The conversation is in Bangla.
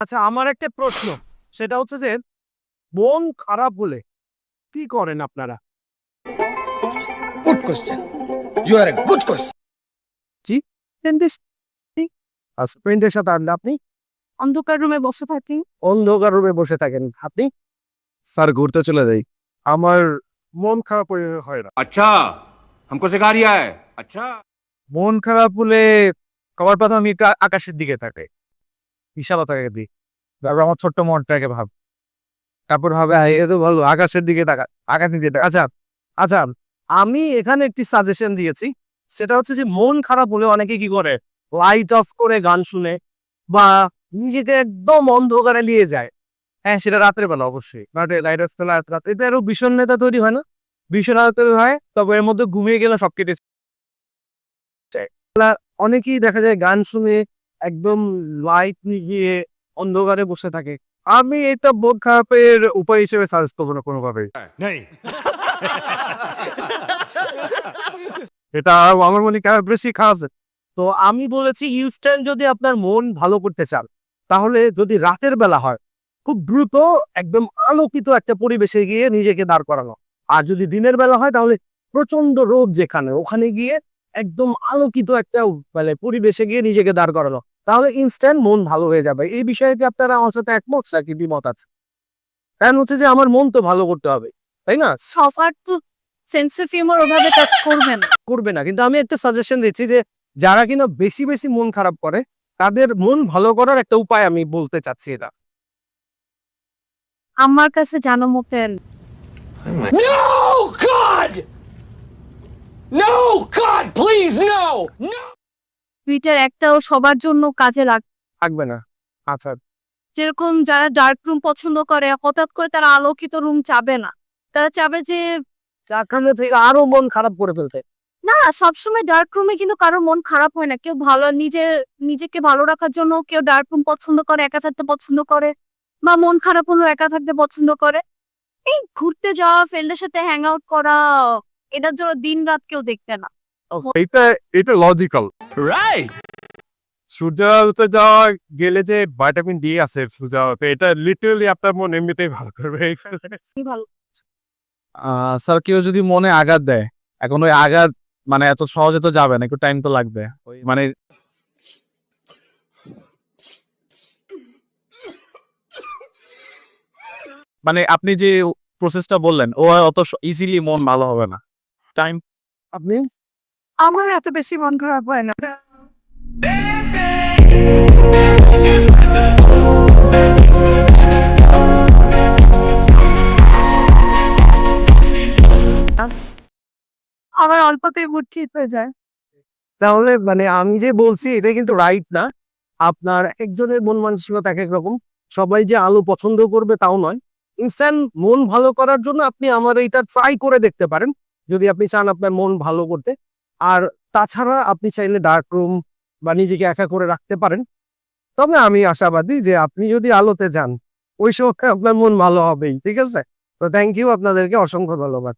আচ্ছা আমার একটা প্রশ্ন সেটা হচ্ছে যে মন খারাপ হলে কি করেন আপনারা Good question. You are a good question. হাজবেন্ডের সাথে আড্ডা আপনি অন্ধকার রুমে বসে থাকি অন্ধকার রুমে বসে থাকেন আপনি স্যার ঘুরতে চলে যাই আমার মন খারাপ হয়ে- হয় না अच्छा हमको सिखा रिया है अच्छा মন খারাপ হলে কবার পাতা আমি একটু আ- আকাশের দিকে তাকাই বিশালতাকে দিই। তারপর আমার ছোট্ট মনটাকে ভাব। তারপর ভাবে হ্যাঁ, এ তো ভালো আকাশের দিকে তাকা আকাশের দিকে আচ্ছা আচ্ছা আমি এখানে একটি সাজেশন দিয়েছি। সেটা হচ্ছে যে মন খারাপ হলে অনেকে কি করে? লাইট অফ করে গান শুনে বা নিজেকে একদম অন্ধকারে নিয়ে যায়। হ্যাঁ সেটা রাতের বেলা অবশ্যই। লাইট অফ করে রাতে এতে আরও বিষণ্ণতা তৈরি হয় না? বিষণ্ণতা তৈরি হয় তবে এর মধ্যে ঘুমিয়ে গেলে সব কেটে অনেকেই দেখা যায় গান শুনে একদম লাইট নিয়ে অন্ধকারে বসে থাকে। আমি এটা মন খারাপের উপায় হিসেবে সাজেস্ট করব না কোনোভাবে এটা আমার মনে খারাপ বেশি খারাপ। তো আমি বলেছি ইনস্ট্যান্ট যদি আপনার মন ভালো করতে চান তাহলে যদি রাতের বেলা হয় খুব দ্রুত একদম আলোকিত একটা পরিবেশে গিয়ে নিজেকে দাঁড় করানো। আর যদি দিনের বেলা হয় তাহলে প্রচণ্ড রোদ যেখানে ওখানে গিয়ে একদম আলোকিত একটা মানে পরিবেশে গিয়ে নিজেকে দাঁড় করানো। তাহলে ইনস্ট্যান্ট মন ভালো হয়ে যাবে। এই বিষয়ে কি আপনারা আমার সাথে একমত নাকি বিমত আছে? কারণ হচ্ছে যে আমার মন তো ভালো করতে হবে তাই না? সবার তো সেন্স অফ হিউমার ওভাবে কাজ করবে না। করবে না কিন্তু আমি একটা সাজেশন দিচ্ছি যে যারা কিনা বেশি বেশি মন খারাপ করে তাদের মন ভালো করার একটা উপায় আমি বলতে চাচ্ছি এটা। আমার কাছে জানো মতেন। No, God! No, God, please, no! Twitter একটাও সবার জন্য কাজে লাগ থাকবে না। আচ্ছা। যেরকম যারা ডার্ক রুম পছন্দ করে হঠাৎ করে তারা আলোকিত রুম চাবে না। তারা চাবে যে থেকে আরও মন খারাপ করে ফেলতে। না সবসময় ডার্ক রুমে কিন্তু কারোর মন খারাপ হয় না। কেউ ভালো নিজে নিজেকে ভালো রাখার জন্য কেউ ডার্ক রুম পছন্দ করে একা থাকতে পছন্দ করে বা মন খারাপ হলেও একা থাকতে পছন্দ করে। এই ঘুরতে যাওয়া ফ্রেন্ডের সাথে হ্যাং আউট করা এটার জন্য দিন রাত কেউ দেখতে না। Oh. এটা এটা লজিক্যাল রাইট সূর্যালোতে যাওয়া গেলে যে ভাইটামিন ডি আছে সূর্যালোতে এটা লিটারালি আপনার মন এমনিতেই ভালো করবে। স্যার কেউ যদি মনে আঘাত দেয় এখন ওই আঘাত মানে এত সহজে তো যাবে না একটু টাইম তো লাগবে। মানে মানে আপনি যে প্রসেসটা বললেন ও অত ইজিলি মন ভালো হবে না। টাইম আপনি? আমার এত বেশি মন খারাপ হয় না। আমার অল্পতেই মুড হয়ে যায়। তাহলে মানে আমি যে বলছি এটা কিন্তু রাইট না। আপনার একজনের মন মানসিকতা এক এক রকম। সবাই যে আলো পছন্দ করবে তাও নয়। ইনস্ট্যান্ট মন ভালো করার জন্য আপনি আমার এইটা ট্রাই করে দেখতে পারেন। যদি আপনি চান আপনার মন ভালো করতে। আর তাছাড়া আপনি চাইলে ডার্ক রুম বা নিজেকে একা করে রাখতে পারেন। তবে আমি আশাবাদী যে আপনি যদি আলোতে যান, ওই সময় আপনার মন ভালো হবেই, ঠিক আছে? তো থ্যাংক ইউ আপনাদেরকে, অসংখ্য ধন্যবাদ।